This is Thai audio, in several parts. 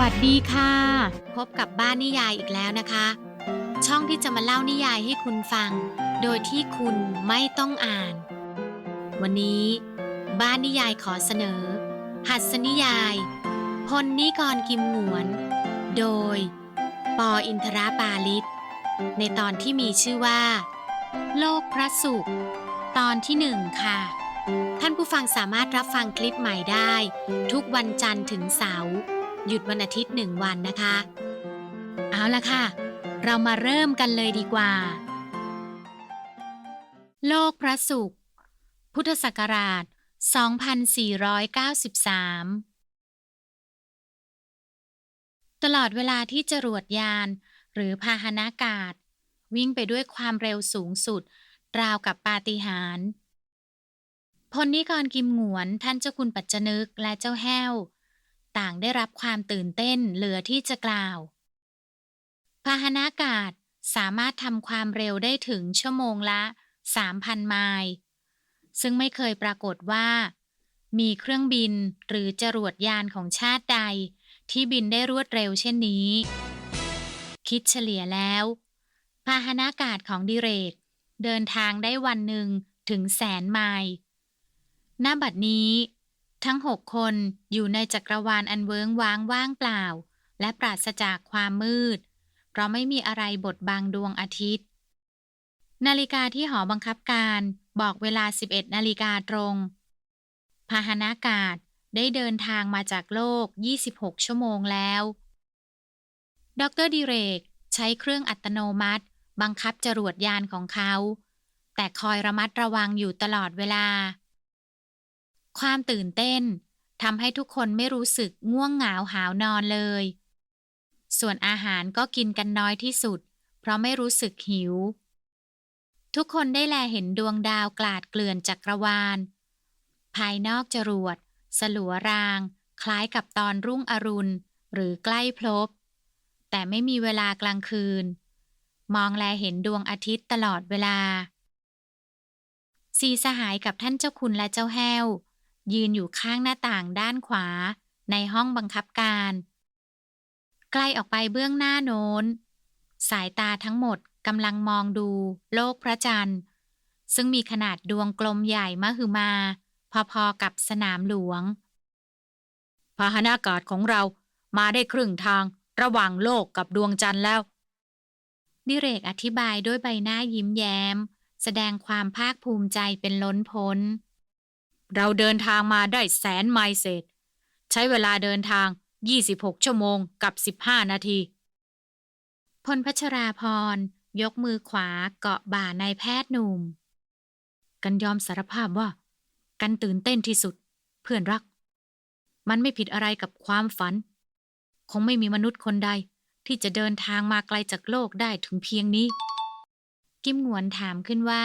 วัสดีค่ะ พบกับบ้านนิยายอีกแล้วนะคะ ช่องที่จะมาเล่านิยายให้คุณฟัง โดยที่คุณไม่ต้องอ่าน วันนี้ บ้านนิยายขอเสนอ หัสนิยาย พลนิกรกิมหงวน โดย ปออินทราปาลิศในตอนที่มีชื่อว่า โลกพระสุข ตอนที่หนึ่งค่ะท่านผู้ฟังสามารถรับฟังคลิปใหม่ได้ ทุกวันจันทร์ถึงเสาร์ หยุดวันอาทิตย์หนึ่งวันนะคะ เอาละค่ะ เรามาเริ่มกันเลยดีกว่า โลกพระสุข พุทธศักราช 2493 ตลอดเวลาที่จรวดยาน หรือพาหนะอากาศ วิ่งไปด้วยความเร็วสูงสุด ราวกับปาฏิหาริย์พลนิกรกิมหงวนท่านเจ้าคุณปัจจนึกและเจ้าแห้ว ต่างได้รับความตื่นเต้นเหลือที่จะกล่าว พาหนะอากาศสามารถทำความเร็วได้ถึงชั่วโมงละ 3,000 ไมล์ซึ่งไม่เคยปรากฏว่า มีเครื่องบินหรือจรวดยานของชาติใด ที่บินได้รวดเร็วเช่นนี้ คิดเฉลี่ยแล้ว พาหนะอากาศของดิเรก เดินทางได้วันหนึ่งถึงแสนไมล์ณบัดนี้ ทั้งหกคนอยู่ในจักรวาลอันเวิ้งว้างว่างเปล่า และปราศจากความมืด เพราะไม่มีอะไรบดบังดวงอาทิตย์ นาฬิกาที่หอบังคับการบอกเวลา 11 นาฬิกาตรง พาหนะอากาศได้เดินทางมาจากโลก 26 ชั่วโมงแล้ว ดรดิเรก ใช้เครื่องอัตโนมัติ บังคับจรวดยานของเขา แต่คอยระมัดระวังอยู่ตลอดเวลา ความตื่นเต้นทำให้ทุกคนไม่รู้สึกง่วงเหงาหาวนอนเลย ส่วนอาหารก็กินกันน้อยที่สุด เพราะไม่รู้สึกหิว ทุกคนได้แลเห็นดวงดาวกลาดเกลื่อนจักรวาล ภายนอกจรวด สลัวราง คล้ายกับตอนรุ่งอรุณ หรือใกล้พลบ แต่ไม่มีเวลากลางคืน มองแลเห็นดวงอาทิตย์ตลอดเวลา สีสหายกับท่านเจ้าคุณและเจ้าแห้ว ยืนอยู่ข้างหน้าต่างด้านขวา ในห้องบังคับการใกลออกไปเบื้องหน้าโน้น สายตาทั้งหมดกำลังมองดูโลกพระจันทร์ ซึ่งมีขนาดดวงกลมใหญ่มหึมา พอๆกับสนามหลวง พาหนะอากาศของเรามาได้ครึ่งทางระหว่างโลกกับดวงจันทร์แล้ว ดิเรกอธิบายด้วยใบหน้ายิ้มแย้ม แสดงความภาคภูมิใจเป็นล้นพ้น เราเดินทางมาได้แสนไมล์เศษ ใช้เวลาเดินทาง 26 ชั่วโมงกับ 15 นาที พลพัชราพร ยกมือขวาเกาะบ่านายแพทย์หนุ่ม กันยอมสารภาพว่า กันตื่นเต้นที่สุด เพื่อนรัก มันไม่ผิดอะไรกับความฝัน คงไม่มีมนุษย์คนใด ที่จะเดินทางมาไกลจากโลกได้ถึงเพียงนี้ กิมหงวนถามขึ้นว่า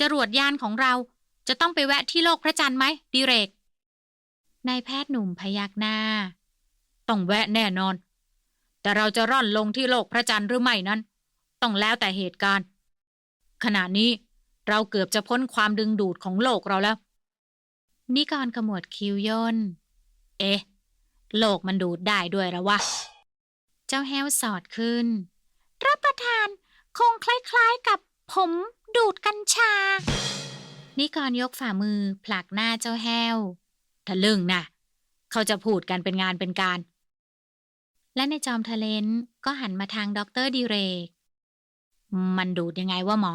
จรวดยานของเรา จะต้องไปแวะที่โลกพระจันทร์ไหมดิเรก นายแพทย์หนุ่มพยักหน้า ต้องแวะแน่นอน แต่เราจะร่อนลงที่โลกพระจันทร์หรือไม่นั้น ต้องแล้วแต่เหตุการณ์ ขณะนี้เราเกือบจะพ้นความดึงดูดของโลกเราแล้ว นิกรขมวดคิ้วย่น เอ๊ะ โลกมันดูดได้ด้วยหรอวะ เจ้าแห้วสอดขึ้น รับประทานคงคล้ายๆกับผมดูดกัญชา นิกรยกฝ่ามือผลักหน้าเจ้าแห้วทะลึ่งนะเขาจะพูดกันเป็นงานเป็นการ และในจอมทะเลนก็หันมาทางด็อกเตอร์ดิเรก มันดูดยังไงวะหมอ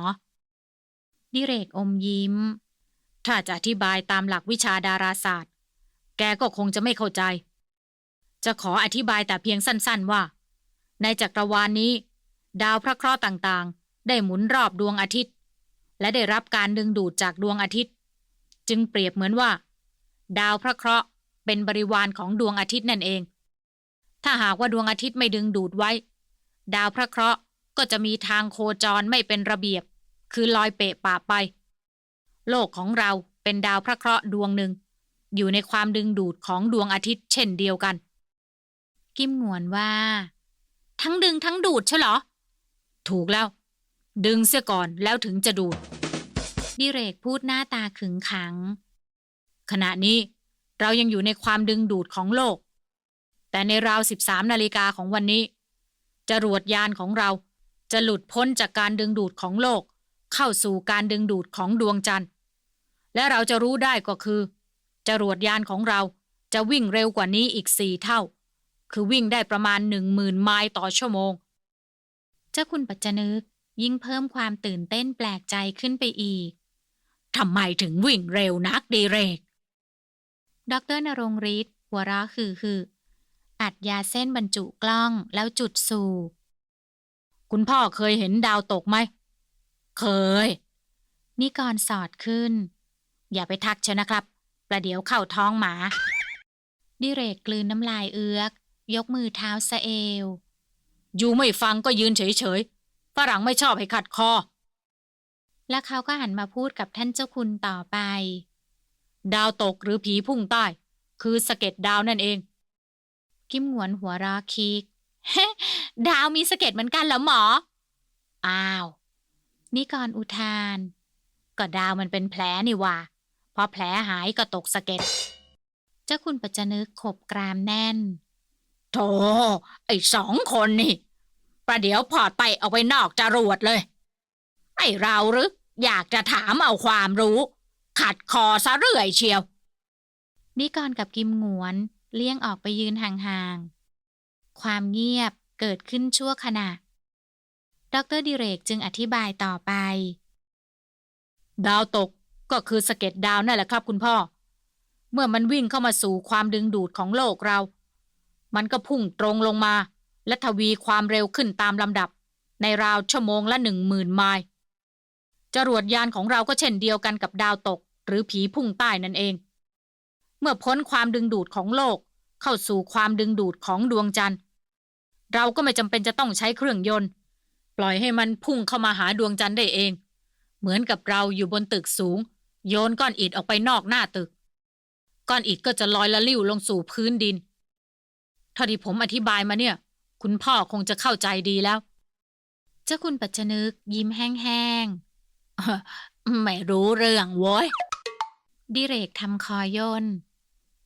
ดิเรกอมยิ้ม ถ้าจะอธิบายตามหลักวิชาดาราศาสตร์ แกก็คงจะไม่เข้าใจ จะขออธิบายแต่เพียงสั้น ๆว่า ในจักรวาลนนี้ ดาวพระเคราะห์ต่างๆ ได้หมุนรอบดวงอาทิตย์ และได้รับการดึงดูดจากดวงอาทิตย์ จึงเปรียบเหมือนว่า ดาวพระเคราะห์เป็นบริวารของดวงอาทิตย์นั่นเอง ถ้าหากว่าดวงอาทิตย์ไม่ดึงดูดไว้ ดาวพระเคราะห์ก็จะมีทางโคจรไม่เป็นระเบียบ คือลอยเปะปะไป โลกของเราเป็นดาวพระเคราะห์ดวงหนึ่ง อยู่ในความดึงดูดของดวงอาทิตย์เช่นเดียวกัน กิมหงวนว่า ทั้งดึงทั้งดูดใช่หรอ ถูกแล้ว ดึงเสียก่อนแล้วถึงจะดูด ดิเรกพูดหน้าตาขึงขัง ขณะนี้เรายังอยู่ในความดึงดูดของโลก แต่ในราว 13 นาฬิกาของวันนี้ จรวดยานของเราจะหลุดพ้นจากการดึงดูดของโลก เข้าสู่การดึงดูดของดวงจันทร์ และเราจะรู้ได้ก็คือ จรวดยานของเราจะวิ่งเร็วกว่านี้อีกสี่เท่า คือวิ่งได้ประมาณหนึ่งหมื่นไมล์ต่อชั่วโมง เจ้าคุณปัจจนึก ยิ่งเพิ่มความตื่นเต้นแปลกใจขึ้นไปอีก ทำไมถึงวิ่งเร็วนักดีเรก ดรนรงฤทธิ์หัวเราะคือคืออัดยาเส้นบรรจุกล้องแล้วจุดสูบคุณพ่อเคยเห็นดาวตกไหม เคย นิกรสอดขึ้น อย่าไปทักเชนะครับ ประเดี๋ยวเข้าท้องหมา ดิเรกกลืนน้ำลายเอือก ยกมือเท้าสะเอว อยู่ไม่ฟังก็ยืนเฉย ฝรั่งไม่ชอบให้ขัดคอ แล้วเขาก็หันมาพูดกับท่านเจ้าคุณต่อไป ดาวตกหรือผีพุ่งใต้ คือสะเก็ดดาวนั่นเอง กิมหงวนหัวเราะคิกดาวมีสะเก็ดเหมือนกันเหรอหมอ อ้าวนิกรอุทาน ก็ดาวมันเป็นแผลนี่หว่า พอแผลหายก็ตกสะเก็ด เจ้าคุณปัจจนึกขบกรามแน่น โธ่ไอ้สองคนนี่ ประเดี๋ยวพอไตออกไปนอกจรวดเลย ไอ้เราหรืออยากจะถามเอาความรู้ ขัดคอซะเรื่อยเชียว นิกรกับกิมหงวนเลี่ยงออกไปยืนห่างๆ ความเงียบเกิดขึ้นชั่วขณะ ดรดิเรกจึงอธิบายต่อไป ดาวตกก็คือสะเก็ดดาวนั่นแหละครับคุณพ่อ เมื่อมันวิ่งเข้ามาสู่ความดึงดูดของโลกเรา มันก็พุ่งตรงลงมา และทวีความเร็วขึ้นตามลำดับ ในราวชั่วโมงละหนึ่งหมื่นไมล์จรวดยานของเราก็เช่นเดียวกันกับดาวตก หรือผีพุ่งใต้นั่นเอง เมื่อพ้นความดึงดูดของโลก เข้าสู่ความดึงดูดของดวงจันทร์ เราก็ไม่จำเป็นจะต้องใช้เครื่องยนต์ ปล่อยให้มันพุ่งเข้ามาหาดวงจันทร์ได้เอง เหมือนกับเราอยู่บนตึกสูง โยนก้อนอิฐออกไปนอกหน้าตึก ก้อนอิฐก็จะลอยละลิ้วลงสู่พื้นดินเท่าที่ผมอธิบายมาเนี่ย คุณพ่อคงจะเข้าใจดีแล้ว เจ้าคุณปัจจนึกยิ้มแห้งๆไม่รู้เรื่องโว้ย ดิเรกทำคอยน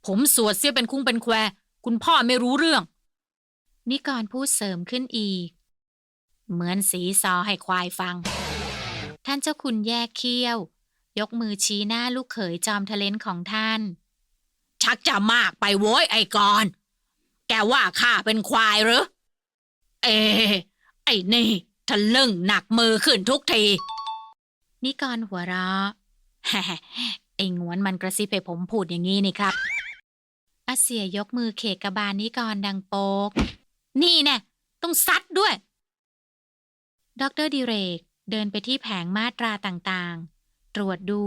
ผมสวดเสียเป็นคุ้งเป็นแคว คุณพ่อไม่รู้เรื่อง นิกรพูดเสริมขึ้นอีก เหมือนสีซอให้ควายฟัง ท่านเจ้าคุณแยกเขี้ยว ยกมือชี้หน้าลูกเขยจอมทะเลนของท่าน ชักจะมากไปโว้ยไอ้กอนแกว่าข้าเป็นควายหรือ เอ ไอ้นี่ทะลึ่งหนักมือขึ้นทุกที นิกรหัวเราะไอ้งวนมันกระซิบให้ผมพูดอย่างนี้นี่ครับ อาเสียยกมือเขกกระบาลนิกรดังโป๊ก นี่แน่ต้องซัดด้วย ดรดิเรกเดินไปที่แผงมาตราต่างๆ ตรวจดู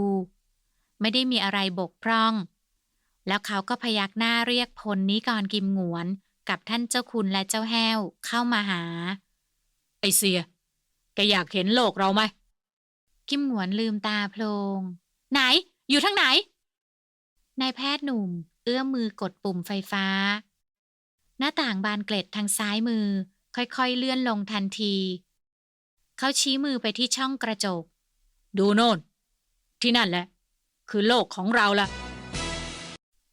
ไม่ได้มีอะไรบกพร่อง แล้วเขาก็พยักหน้าเรียกพลนิกรกิมหงวน กับท่านเจ้าคุณและเจ้าแห้วเข้ามาหา ไอเสียแกอยากเห็นโลกเราไหมกิมหงวนลืมตาโพลง ไหน อยู่ทั้งไหนนายแพทย์หนุ่ม เอื้อมมือกดปุ่มไฟฟ้า หน้าต่างบานเกล็ดทางซ้ายมือ ค่อยๆ เลื่อนลงทันที เขาชี้มือไปที่ช่องกระจก ดูโน่น ที่นั่นแหละ คือโลกของเราล่ะ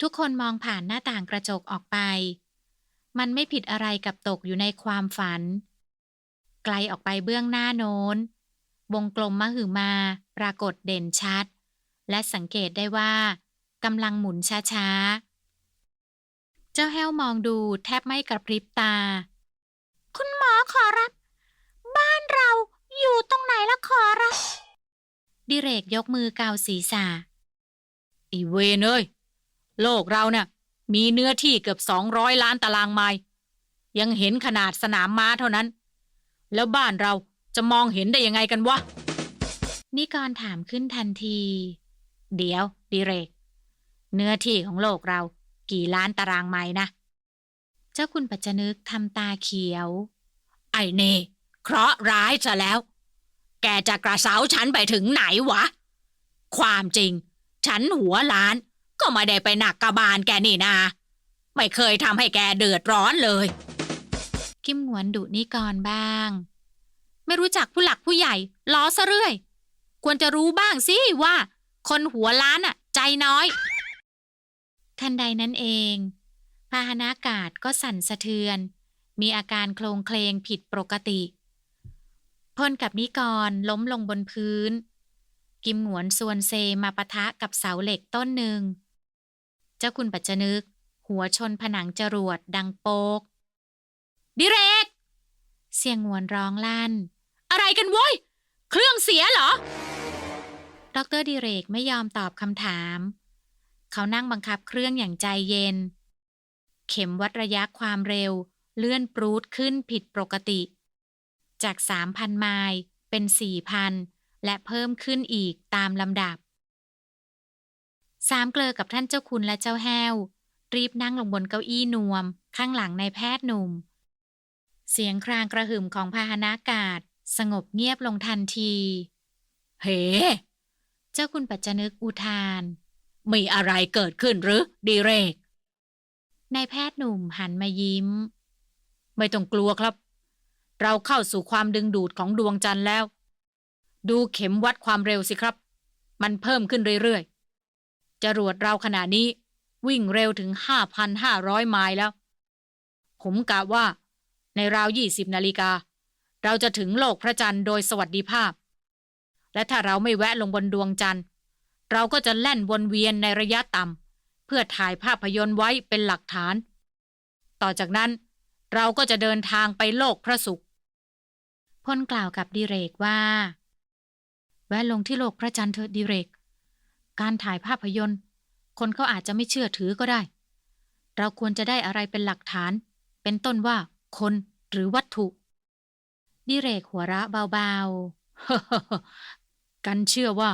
ทุกคนมองผ่านหน้าต่างกระจกออกไป มันไม่ผิดอะไรกับตกอยู่ในความฝัน ไกลออกไปเบื้องหน้าโน้น วงกลมมหึมา ปรากฏเด่นชัด และสังเกตได้ว่ากำลังหมุนช้าๆ เจ้าแห้วมองดูแทบไม่กระพริบตา คุณหมอขอรับ บ้านเราอยู่ตรงไหนละขอรับ ดิเรกยกมือเกาศีรษะอีเวนเอ้ย โลกเราเนี่ย มีเนื้อที่เกือบสองร้อยล้านตารางไมล์ยังเห็นขนาดสนามม้าเท่านั้น แล้วบ้านเราจะมองเห็นได้ยังไงกันวะ นิกรถามขึ้นทันที เดี๋ยวดิเรก เนื้อที่ของโลกเรากี่ล้านตารางไมล์นะ เจ้าคุณปัจจนึกทำตาเขียว ไอ้นี่เคราะห์ร้ายซะแล้ว แกจะกระเซาฉันไปถึงไหนวะ ความจริง ฉันหัวล้าน ก็ไม่ได้ไปหนักกระบาลแกนี่นาไม่เคยทำให้แกเดือดร้อนเลย กิมหงวนดุนิกรบ้าง ไม่รู้จักผู้หลักผู้ใหญ่ ล้อซะเรื่อย ควรจะรู้บ้างสิว่า คนหัวล้านอะใจน้อย ทันใดนั้นเอง พาหนะอากาศก็สั่นสะเทือน มีอาการโคลงเคลงผิดปกติพลกับนิกรล้มลงบนพื้น กิมหงวนส่วนเซมาปะทะกับเสาเหล็กต้นหนึ่ง เจ้าคุณปัจจนึก หัวชนผนังจรวดดังโปก ดิเรก เสียงงวนร้องลั่น อะไรกันโว้ย เครื่องเสียเหรอดอกเตอรดิเรกไม่ยอมตอบคำถาม เขานั่งบังคับเครื่องอย่างใจเย็น เข็มวัดระยะความเร็ว เลื่อนปรูดขึ้นผิดปกติ จาก 3,000 ไมล์เป็น 4,000 และเพิ่มขึ้นอีกตามลำดับ สามเกลอกับท่านเจ้าคุณและเจ้าแห้ว รีบนั่งลงบนเก้าอี้นวม ข้างหลังในแพทย์หนุ่ม เสียงครางกระหึ่มของพาหนะอากาศ สงบเงียบลงทันที เฮ้เจ้าคุณปัจจนึกอุทาน มีอะไรเกิดขึ้นหรือดีเรกนายแพทย์หนุ่มหันมายิ้ม ไม่ต้องกลัวครับ เราเข้าสู่ความดึงดูดของดวงจันทร์แล้ว ดูเข็มวัดความเร็วสิครับ มันเพิ่มขึ้นเรื่อยๆ จรวดเราขณะนี้วิ่งเร็วถึง 5,500 ไมล์แล้ว ผมกะว่า ในราว 20 นาฬิกา เราจะถึงโลกพระจันทร์โดยสวัสดิภาพ และถ้าเราไม่แวะลงบนดวงจันทร์ เราก็จะแล่นวนเวียนในระยะต่ำเพื่อถ่ายภาพยนตร์ไว้เป็นหลักฐาน ต่อจากนั้นเราก็จะเดินทางไปโลกพระศุกร์พลกล่าวกับดิเรกว่า แวะลงที่โลกพระจันทร์เถอะดิเรก การถ่ายภาพยนตร์ คนเขาอาจจะไม่เชื่อถือก็ได้ เราควรจะได้อะไรเป็นหลักฐาน เป็นต้นว่าคนหรือวัตถุ ดิเรกหัวเราะเบาๆ กันเชื่อว่า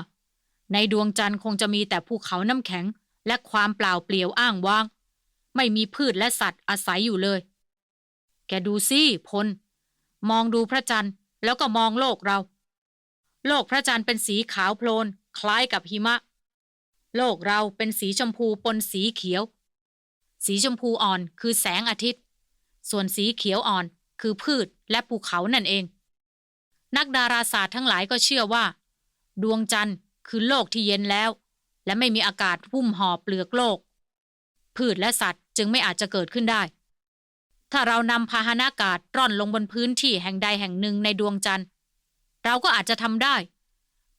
ในดวงจันทร์คงจะมีแต่ภูเขาน้ำแข็ง และความเปล่าเปลี่ยวอ้างว้าง ไม่มีพืชและสัตว์อาศัยอยู่เลย แกดูสิพล มองดูพระจันทร์แล้วก็มองโลกเรา โลกพระจันทร์เป็นสีขาวโพลนคล้ายกับหิมะ โลกเราเป็นสีชมพูปนสีเขียว สีชมพูอ่อนคือแสงอาทิตย์ ส่วนสีเขียวอ่อนคือพืชและภูเขานั่นเอง นักดาราศาสตร์ทั้งหลายก็เชื่อว่า ดวงจันทร์คือโลกที่เย็นแล้ว และไม่มีอากาศหุ้มห่อเปลือกโลก พืชและสัตว์จึงไม่อาจจะเกิดขึ้นได้ ถ้าเรานำพาหนะอากาศร่อนลงบนพื้นที่แห่งใดแห่งหนึ่งในดวงจันทร์ เราก็อาจจะทำได้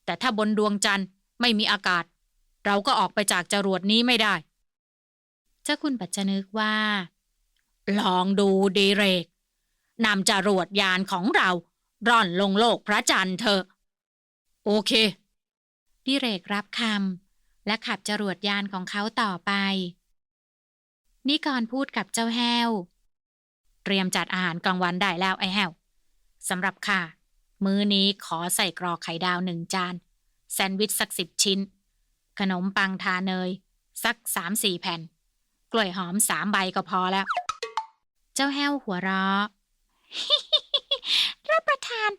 แต่ถ้าบนดวงจันทร์ไม่มีอากาศ เราก็ออกไปจากจรวดนี้ไม่ได้ เจ้าคุณปัจจนึกว่า ลองดูดีเรกนำจรวดยานของเรา ร่อนลงโลกพระจันทร์เถอะ โอเค ดิเรกรับคำและขับจรวดยานของเขาต่อไป นิกรพูดกับเจ้าแห้ว เตรียมจัดอาหารกลางวันได้แล้วไอ้แห้วสำหรับข้ามื้อนี้ขอใส่กรอกไข่ดาวหนึ่งจาน แซนด์วิชสักสิบชิ้น ขนมปังทาเนย สักสามสี่แผ่น กล้วยหอมสามใบก็พอแล้ว เจ้าแห้วหัวเราะรับประทาน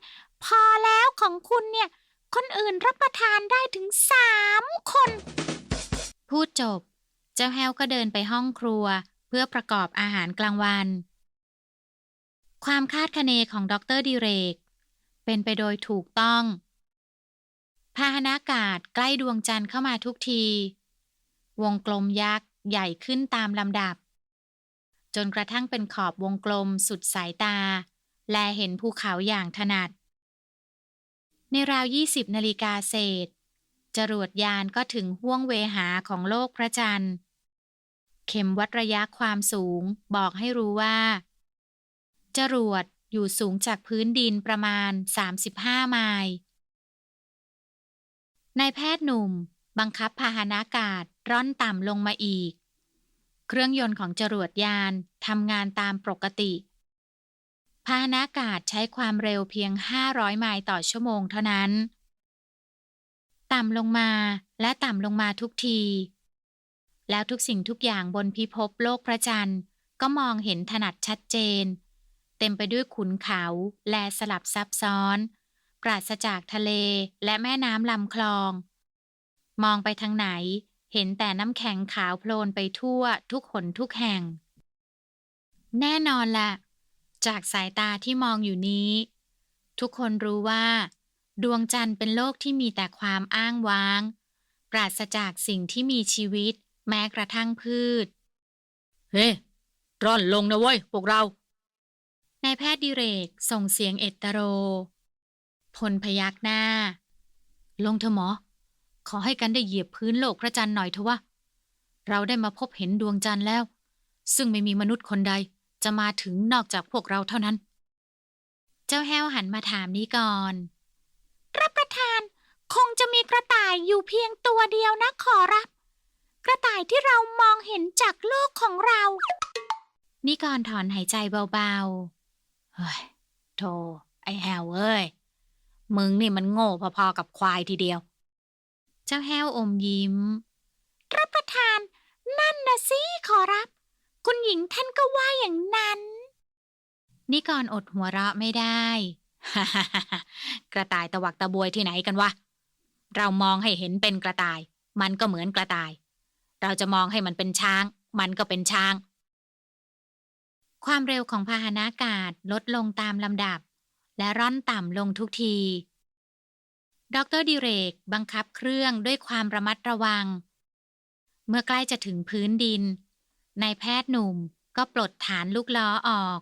พอแล้วของคุณเนี่ย คนอื่นรับประทานได้ถึงสามคน พูดจบ เจ้าแห้วก็เดินไปห้องครัว เพื่อประกอบอาหารกลางวัน ความคาดคะเนของดรดิเรก เป็นไปโดยถูกต้อง พาหนะอากาศใกล้ดวงจันทร์เข้ามาทุกที วงกลมยักษ์ใหญ่ขึ้นตามลำดับ จนกระทั่งเป็นขอบวงกลมสุดสายตา แลเห็นภูเขาอย่างถนัด ในราว20นาฬิกาเศษ จรวดยานก็ถึงห้วงเวหาของโลกพระจันทร์ เข็มวัดระยะความสูงบอกให้รู้ว่า จรวดอยู่สูงจากพื้นดินประมาณ 35 ไมล์ นายแพทย์หนุ่ม บังคับพาหนะอากาศร่อนต่ำลงมาอีก เครื่องยนต์ของจรวดยานทำงานตามปกติ พาหนะอากาศใช้ความเร็วเพียง 500 ไมล์ต่อชั่วโมงเท่านั้น ต่ำลงมาและต่ำลงมาทุกที แล้วทุกสิ่งทุกอย่างบนพิภพโลกพระจันทร์ก็มองเห็นถนัดชัดเจน เต็มไปด้วยขุนเขาและสลับซับซ้อน ปราศจากทะเลและแม่น้ำลำคลอง มองไปทางไหน เห็นแต่น้ำแข็งขาวโพลนไปทั่วทุกหนทุกแห่ง แน่นอนละจากสายตาที่มองอยู่นี้ ทุกคนรู้ว่า ดวงจันทร์เป็นโลกที่มีแต่ความอ้างว้าง ปราศจากสิ่งที่มีชีวิต แม้กระทั่งพืช เฮ้ร่อนลงนะเว้ยพวกเรานายแพทย์ดิเรกส่งเสียงเอตโร พลพยักหน้า ลงเถอะหมอ ขอให้กันได้เหยียบพื้นโลกพระจันทร์หน่อยเถอะวะ เราได้มาพบเห็นดวงจันทร์แล้ว ซึ่งไม่มีมนุษย์คนใดจะมาถึงนอกจากพวกเราเท่านั้น เจ้าแห้วหันมาถามนี้ก่อน รับประทานคงจะมีกระต่ายอยู่เพียงตัวเดียวนะขอรับ กระต่ายที่เรามองเห็นจากโลกของเรา นิกรถอนหายใจเบาๆ เฮ้ย โธ่ไอแฮวเอ้ย มึงนี่มันโง่พอๆกับควายทีเดียว เจ้าแห้วอมยิ้ม รับประทาน นั่นนะสิขอรับ คุณหญิงท่านก็ว่าอย่างนั้น นิกรอดหัวเราะไม่ได้กระต่ายตะวักตะบวยที่ไหนกันวะ เรามองให้เห็นเป็นกระต่าย มันก็เหมือนกระต่าย เราจะมองให้มันเป็นช้าง มันก็เป็นช้าง ความเร็วของพาหนะอากาศลดลงตามลำดับ และร่อนต่ำลงทุกที ดรดิเรกบังคับเครื่องด้วยความระมัดระวัง เมื่อใกล้จะถึงพื้นดิน นายแพทย์หนุ่มก็ปลดฐานลูกล้อออก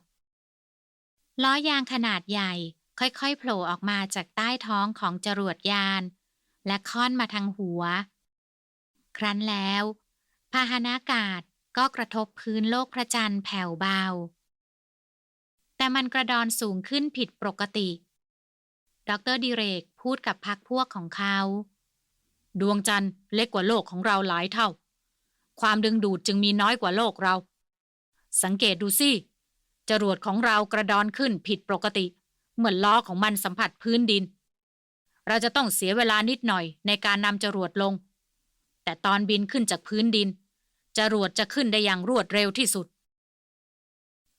ล้อยางขนาดใหญ่ค่อยๆโผล่ออกมาจากใต้ท้องของจรวดยาน และค่อนมาทางหัว ครั้นแล้ว พาหนะอากาศก็กระทบพื้นโลกพระจันทร์แผ่วเบา แต่มันกระดอนสูงขึ้นผิดปกติ ดรดิเรกพูดกับพักพวกของเขา ดวงจันทร์เล็กกว่าโลกของเราหลายเท่า ความดึงดูดจึงมีน้อยกว่าโลกเรา สังเกตดูสิ จรวดของเรากระดอนขึ้นผิดปกติ เหมือนล้อของมันสัมผัสพื้นดิน เราจะต้องเสียเวลานิดหน่อยในการนำจรวดลง แต่ตอนบินขึ้นจากพื้นดิน จรวดจะขึ้นได้อย่างรวดเร็วที่สุด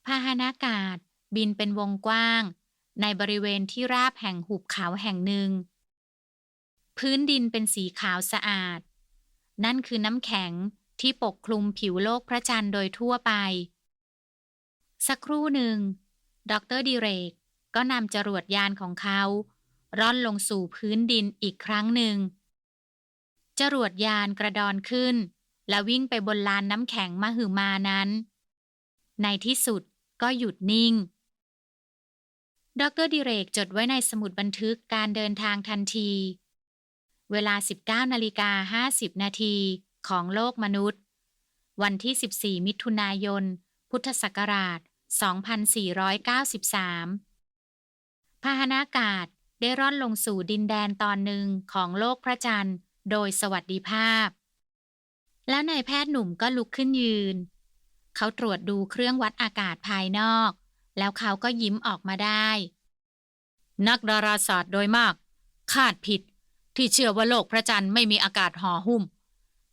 พาหนะอากาศ บินเป็นวงกว้าง ในบริเวณที่ราบแห่งหุบเขาแห่งหนึ่ง พื้นดินเป็นสีขาวสะอาด นั่นคือน้ำแข็งที่ปกคลุมผิวโลกพระจันทร์โดยทั่วไป สักครู่หนึ่ง ดรดิเรกก็นำจรวดยานของเขา ร่อนลงสู่พื้นดินอีกครั้งหนึ่ง จรวดยานกระดอนขึ้น และวิ่งไปบนลานน้ำแข็งมหึมานั้น ในที่สุดก็หยุดนิ่ง ดรดิเรกจดไว้ในสมุดบันทึกการเดินทางทันที เวลา 19นาฬิกา50 นาทีของโลกมนุษย์ วันที่ 14 มิถุนายน พุทธศักราช 2493 พาหนะอากาศได้ร่อนลงสู่ดินแดนตอนหนึ่งของโลกพระจันทร์ โดยสวัสดิภาพ แล้วนายแพทย์หนุ่มก็ลุกขึ้นยืน เขาตรวจดูเครื่องวัดอากาศภายนอก แล้วเขาก็ยิ้มออกมาได้ นักดาราศาสตร์โดยมาก คาดผิดที่เชื่อว่าโลกพระจันทร์ไม่มีอากาศห่อหุ้ม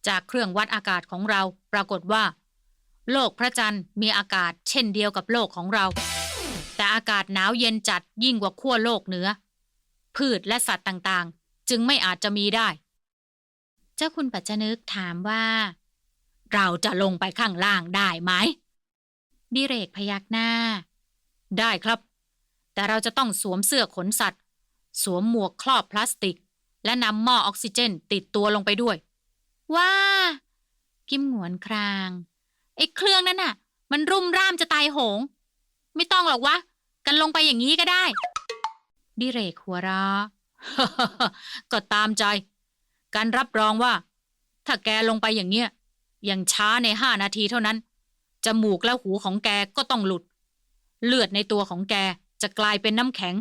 จากเครื่องวัดอากาศของเราปรากฏว่า โลกพระจันทร์มีอากาศเช่นเดียวกับโลกของเรา แต่อากาศหนาวเย็นจัดยิ่งกว่าขั้วโลกเหนือ พืชและสัตว์ต่างๆ จึงไม่อาจจะมีได้ เจ้าคุณปัจจนึกถามว่า เราจะลงไปข้างล่างได้ไหมดิเรกพยักหน้า ได้ครับ แต่เราจะต้องสวมเสื้อขนสัตว์ สวมหมวกครอบพลาสติก และนำหม้อออกซิเจนติดตัวลงไปด้วยว่ากิมหงวนครางไอ้เครื่องนั้นน่ะ มันรุ่มร่ามจะตายโหง ไม่ต้องหรอกวะ กันลงไปอย่างนี้ก็ได้ ดิเรกหัวเราะก็ตามใจ การรับรองว่า ถ้าแกลงไปอย่างเงี้ยอย่างช้าในห้านาทีเท่านั้น จมูกและหูของแกก็ต้องหลุด เลือดในตัวของแกจะกลายเป็นน้ำแข็ง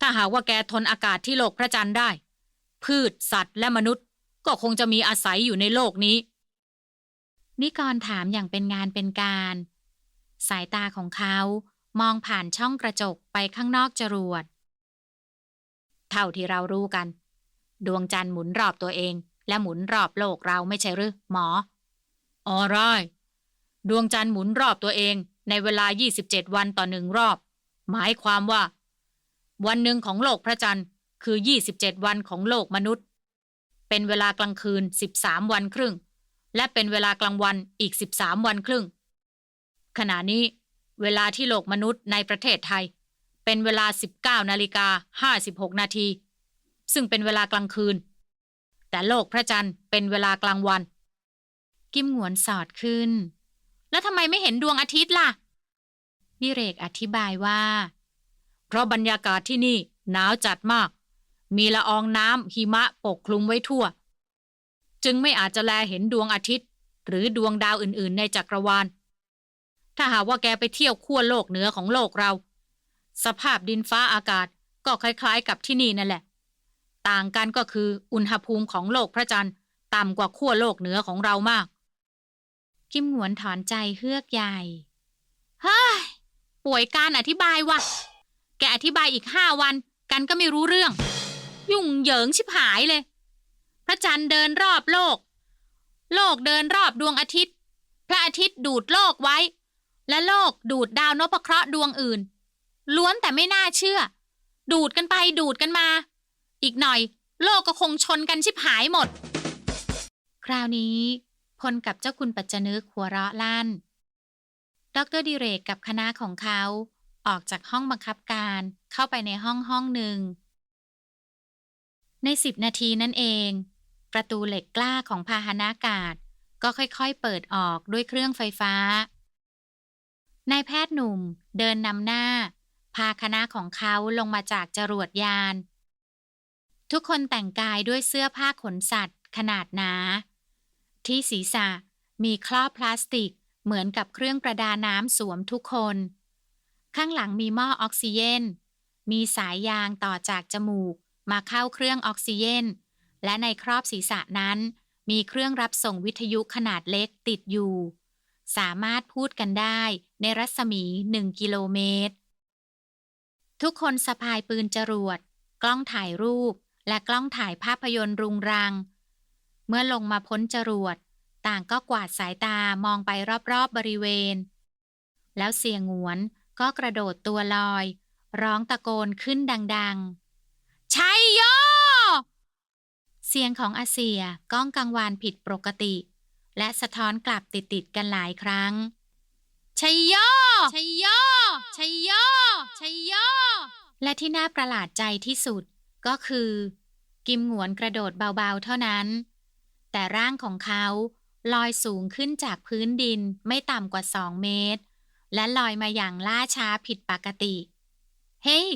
ถ้าหากว่าแกทนอากาศที่โลกพระจันทร์ได้ พืชสัตว์และมนุษย์ก็คงจะมีอาศัยอยู่ในโลกนี้ นิกรถามอย่างเป็นงานเป็นการ สายตาของเขามองผ่านช่องกระจกไปข้างนอกจรวด เท่าที่เรารู้กัน ดวงจันทร์หมุนรอบตัวเอง และหมุนรอบโลกเราไม่ใช่หรือหมออ๋อไรดวงจันทร์หมุนรอบตัวเอง ในเวลา 27 วันต่อหนึ่งรอบ หมายความว่า วันหนึ่งของโลกพระจันทร์คือ 27 วันของโลกมนุษย์ เป็นเวลากลางคืน 13 วันครึ่ง และเป็นเวลากลางวันอีก 13 วันครึ่ง ขณะนี้ เวลาที่โลกมนุษย์ในประเทศไทย เป็นเวลา 19นาฬิกา56 นาที ซึ่งเป็นเวลากลางคืน แต่โลกพระจันทร์เป็นเวลากลางวัน กิมหวนสอดขึ้น แล้วทำไมไม่เห็นดวงอาทิตย์ล่ะดิเรกอธิบายว่า เพราะบรรยากาศที่นี่หนาวจัดมาก มีละอองน้ำหิมะปกคลุมไว้ทั่ว จึงไม่อาจจะแลเห็นดวงอาทิตย์ หรือดวงดาวอื่นๆ ในจักรวาล ถ้าหากว่าแกไปเที่ยวขั้วโลกเหนือของโลกเรา สภาพดินฟ้าอากาศก็คล้ายๆ กับที่นี่นั่นแหละ ต่างกันก็คืออุณหภูมิของโลกพระจันทร์ต่ำกว่าขั้วโลกเหนือของเรามาก กิมหวนถอนใจเฮือกใหญ่เฮ้ยป่วยการอธิบายว่ะ แกอธิบายอีกห้าวัน กันก็ไม่รู้เรื่อง ยุ่งเหยิงชิบหายเลย พระจันทร์เดินรอบโลก โลกเดินรอบดวงอาทิตย์ พระอาทิตย์ดูดโลกไว้ และโลกดูดดาวนพเคราะห์ดวงอื่น ล้วนแต่ไม่น่าเชื่อ ดูดกันไปดูดกันมา อีกหน่อย โลกก็คงชนกันชิบหายหมด คราวนี้ พลกับเจ้าคุณปัจจนึกหัวเราะลั่น ดรดิเรกกับคณะของเขา ออกจากห้องบังคับการเข้าไปในห้องห้องหนึ่ง ในสิบนาทีนั่นเอง ประตูเหล็กกล้าของพาหนากาศ ก็ค่อยๆเปิดออกด้วยเครื่องไฟฟ้านายแพทย์หนุ่มเดินนำหน้า พาคณะของเขาลงมาจากจรวดยาน ทุกคนแต่งกายด้วยเสื้อผ้าขนสัตว์ขนาดหนา ที่ศีรษะ มีครอบพลาสติก เหมือนกับเครื่องประดาน้ำสวมทุกคน ข้างหลังมีหม้อออกซิเจน มีสายยางต่อจากจมูก มาเข้าเครื่องออกซิเจน และในครอบศีรษะนั้น มีเครื่องรับส่งวิทยุขนาดเล็กติดอยู่ สามารถพูดกันได้ในรัศมีหนึ่งกิโลเมตร ทุกคนสะพายปืนจรวด กล้องถ่ายรูป และกล้องถ่ายภาพยนตร์รุงรัง เมื่อลงมาพ้นจรวด ต่างก็กวาดสายตามองไปรอบๆบบริเวณ แล้วเสียงหวนก็กระโดดตัวลอย ร้องตะโกนขึ้นดังๆ ชัยโย เสียงของอาเซียก้องกังวานผิดปกติ และสะท้อนกลับติดๆกันหลายครั้ง ชัยโย ชัยโย ชัยโย ชัยโย และที่น่าประหลาดใจที่สุดก็คือ กิมหงวนกระโดดเบาๆเท่านั้น แต่ร่างของเขาลอยสูงขึ้นจากพื้นดินไม่ต่ำกว่าสองเมตร และลอยมาอย่างล่าช้าผิดปกติ เฮ้ย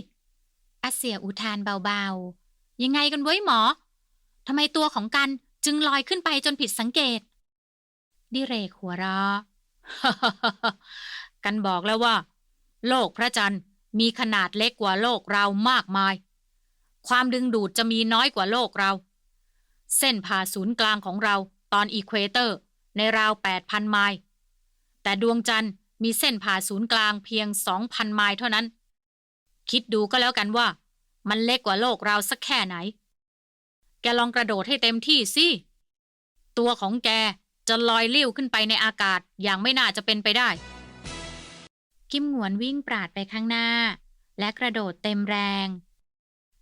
อาเสียอุทานเบาๆ ยังไงกันเว้ยหมอ ทำไมตัวของกันจึงลอยขึ้นไปจนผิดสังเกต ดิเรกหัวเราะกันบอกแล้วว่า โลกพระจันทร์มีขนาดเล็กกว่าโลกเรามากมาย ความดึงดูดจะมีน้อยกว่าโลกเรา เส้นผ่าศูนย์กลางของเราตอนอีควเตอร์ ในราว 8,000 ไมล์ แต่ดวงจันทร์มีเส้นผ่าศูนย์กลางเพียง 2,000 ไมล์เท่านั้น คิดดูก็แล้วกันว่า มันเล็กกว่าโลกเราสักแค่ไหน แกลองกระโดดให้เต็มที่สิ ตัวของแกจะลอยลิ้วขึ้นไปในอากาศอย่างไม่น่าจะเป็นไปได้ กิมหงวนวิ่งปราดไปข้างหน้า และกระโดดเต็มแรง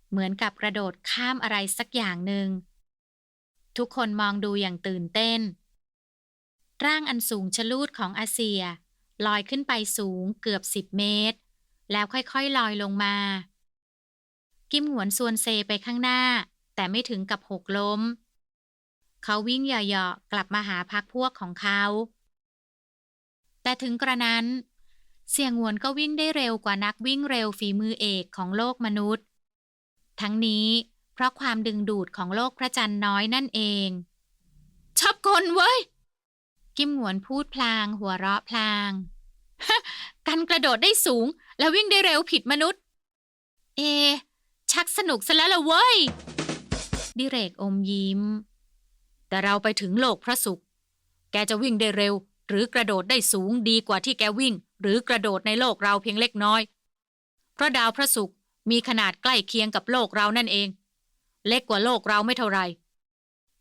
เหมือนกับกระโดดข้ามอะไรสักอย่างหนึ่ง ทุกคนมองดูอย่างตื่นเต้น ร่างอันสูงชะลูดของอาเซีย ลอยขึ้นไปสูงเกือบสิบเมตร แล้วค่อยๆลอยลงมา กิมหวนส่วนเซไปข้างหน้า แต่ไม่ถึงกับหกล้ม เขาวิ่งเหยาะๆกลับมาหาพักพวกของเขา แต่ถึงกระนั้น เสียงหวนก็วิ่งได้เร็วกว่านักวิ่งเร็วฝีมือเอกของโลกมนุษย์ ทั้งนี้ เพราะความดึงดูดของโลกพระจันทร์น้อยนั่นเอง ชอบคนเว้ย กิมหวนพูดพลาง หัวเราะพลางกันกระโดดได้สูง และวิ่งได้เร็วผิดมนุษย์ เอ ชักสนุกซะแล้วละเว้ย ดิเรกอมยิ้ม แต่เราไปถึงโลกพระศุกร์แกจะวิ่งได้เร็ว หรือกระโดดได้สูงดีกว่าที่แกวิ่ง หรือกระโดดในโลกเราเพียงเล็กน้อย เพราะดาวพระศุกร์มีขนาดใกล้เคียงกับโลกเรานั่นเอง เล็กกว่าโลกเราไม่เท่าไร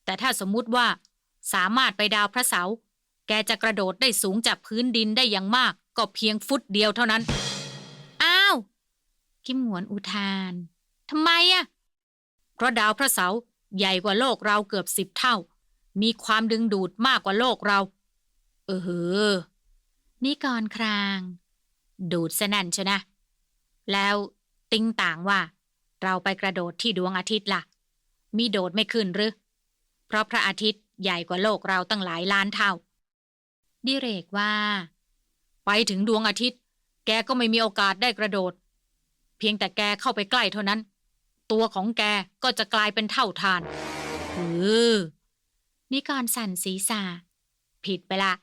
แต่ถ้าสมมุติว่า สามารถไปดาวพระเสาร์แกจะกระโดดได้สูงจากพื้นดินได้อย่างมาก ก็เพียงฟุตเดียวเท่านั้น อ้าว กิมหวนอุทานทำไมอะเพราะดาวพระเสาร์ใหญ่กว่าโลกเราเกือบสิบเท่า มีความดึงดูดมากกว่าโลกเรา เออเฮอนี่ก่อนคราง ดูดสนั่นชนะ แล้วติงต่างว่า เราไปกระโดดที่ดวงอาทิตย์ล่ะ มีโดดไม่ขึ้นหรือ เพราะพระอาทิตย์ใหญ่กว่าโลกเราตั้งหลายล้านเท่า ดิเรกว่า ไปถึงดวงอาทิตย์ แกก็ไม่มีโอกาสได้กระโดด เพียงแต่แกเข้าไปใกล้เท่านั้น ตัวของแกก็จะกลายเป็นเท่าทานเออนิกรสั่นศีรษะผิดไปละ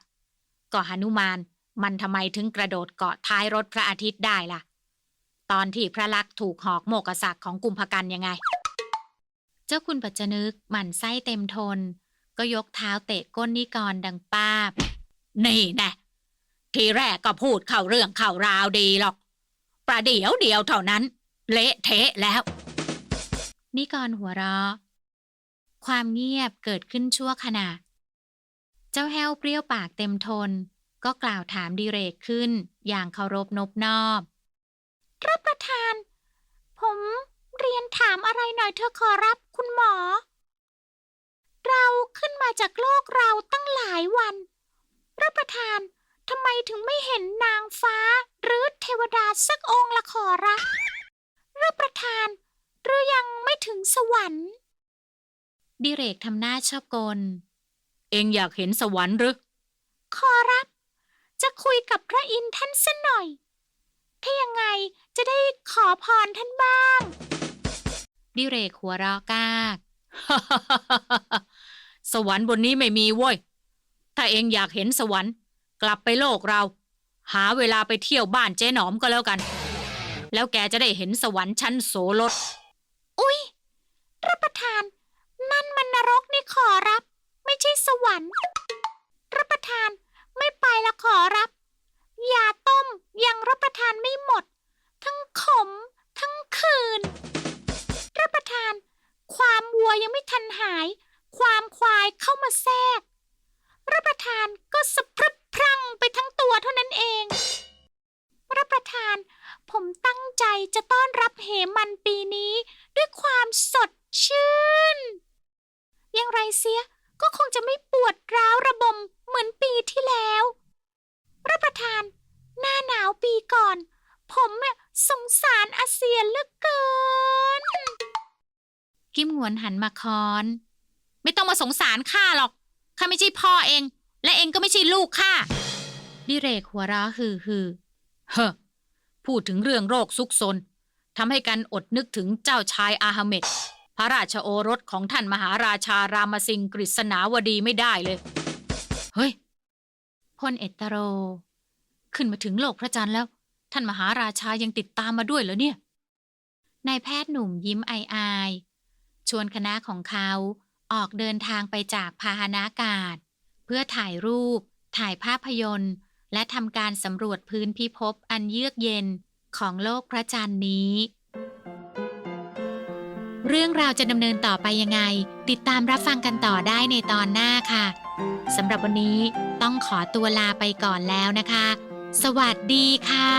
ก็หนุมานมันทำไมถึงกระโดดเกาะท้ายรถพระอาทิตย์ได้ล่ะ ตอนที่พระลักษณ์ถูกหอกโมกษักของกุมภกันยังไง เจ้าคุณปัจจนึกหมั่นไส้เต็มทน ก็ยกเท้าเตะก้นนิกรดังป้าบ นี่แน่ทีแรกก็พูดเข้าเรื่องเข้าราวดีหรอก ประเดี๋ยวเดียวเท่านั้น เละเทะแล้ว นิกรหัวเราะความเงียบเกิดขึ้นชั่วขณะ เจ้าแห้วเปรี้ยวปากเต็มทน ก็กล่าวถามดิเรกขึ้นอย่างเคารพนบนอบ รับประทาน ผมเรียนถามอะไรหน่อยเธอะขอรับคุณหมอ เราขึ้นมาจากโลกเราตั้งหลายวัน รับประทานทำไมถึงไม่เห็นนางฟ้าหรือเทวดาสักองค์ละขอรับรับประทาน หรือยังไม่ถึงสวรรค์ ดิเรกทำหน้าชอบกล เองอยากเห็นสวรรค์หรือ ขอรับ จะคุยกับพระอินทร์ท่านสักหน่อย ถ้ายังไงจะได้ขอพรท่านบ้าง ดิเรกหัวเราะกาก สวรรค์บนนี้ไม่มีเว้ย ถ้าเองอยากเห็นสวรรค์ กลับไปโลกเรา หาเวลาไปเที่ยวบ้านเจ๊หนอมก็แล้วกัน แล้วแกจะได้เห็นสวรรค์ชั้นโสรสอุ๊ย รับประทาน นั่นมันนรกนี่ขอรับ ไม่ใช่สวรรค์ รับประทานไม่ไปละขอรับยาต้ม ยังรับประทานไม่หมด ทั้งขม ทั้งคืน รับประทาน ความวัวยังไม่ทันหาย ความควายเข้ามาแทรก รับประทานก็สะพรึบพรั่งไปทั้งตัวเท่านั้นเอง รับประทาน ผมตั้งใจจะต้อนรับเหมันปีนี้ ด้วยความสดชื่น อย่างไรเสียก็คงจะไม่ปวดร้าวระบมเหมือนปีที่แล้ว รับประทาน หน้าหนาวปีก่อน ผมเนี่ยสงสารอาเซียนเหลือเกิน กิมหวนหันมาค้อน ไม่ต้องมาสงสารข้าหรอก ข้าไม่ใช่พ่อเอง และเองก็ไม่ใช่ลูกข้าดิเรกหัวเราะฮือฮือเฮ้อพูดถึงเรื่องโรคซุกซนทำให้กันอดนึกถึงเจ้าชายอาฮเมดพระราชโอรสของท่านมหาราชารามสิงห์กฤษณาวดีไม่ได้เลย เฮ้ยพลเอตโร ขึ้นมาถึงโลกพระจันทร์แล้ว ท่านมหาราชายังติดตามมาด้วยเหรอเนี่ยนายแพทย์หนุ่มยิ้มอายอายๆชวนคณะของเขาออกเดินทางไปจากพาหนากาศ เพื่อถ่ายรูป ถ่ายภาพยนตร์ และทำการสำรวจพื้นพิภพอันเยือกเย็นของโลกพระจันทร์นี้ เรื่องราวจะดำเนินต่อไปยังไง ติดตามรับฟังกันต่อได้ในตอนหน้าค่ะสำหรับวันนี้ต้องขอตัวลาไปก่อนแล้วนะคะ สวัสดีค่ะ